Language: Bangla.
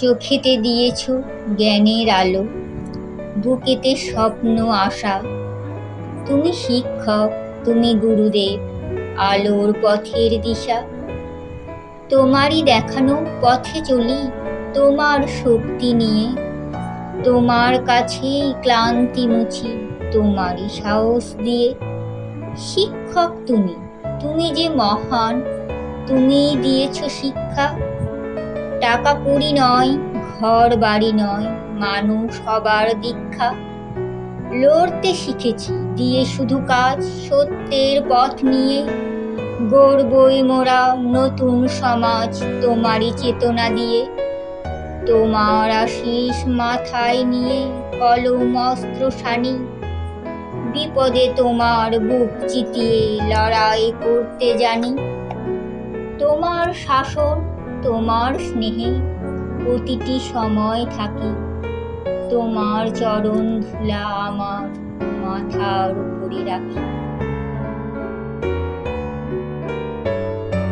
চোখেতে দিয়েছ জ্ঞানের আলো, বুকেতে স্বপ্ন আশা। তুমি শিক্ষক, তুমি গুরুদেব, আলোর পথের দিশা। তোমারই দেখানো পথে চলি, তোমার শক্তি নিয়ে। তোমার কাছেই ক্লান্তি মুছি, তোমারই সাহস দিয়ে। শিক্ষক তুমি তুমি যে মহান তুমি দিয়েছ শিক্ষা। টাকা কুড়ি নয়, ঘর বাড়ি নয়, মানুষ সবার দীক্ষা। লড়তে শিখেছি, দিয়ে শুধু কাজ, সত্যের পথ নিয়ে। গড়বই মোরা নতুন সমাজ, তোমারই চেতনা দিয়ে। তোমার আশিস মাথায় নিয়ে কলম, অস্ত্র, সানি। বিপদে তোমার বুক চিতিয়ে লড়াই করতে জানি। তোমার শাসন তোমার স্নেহে প্রতিটি সময় থাকি। তোমার চরণ ধুলা আমার মাথার উপরে রাখি।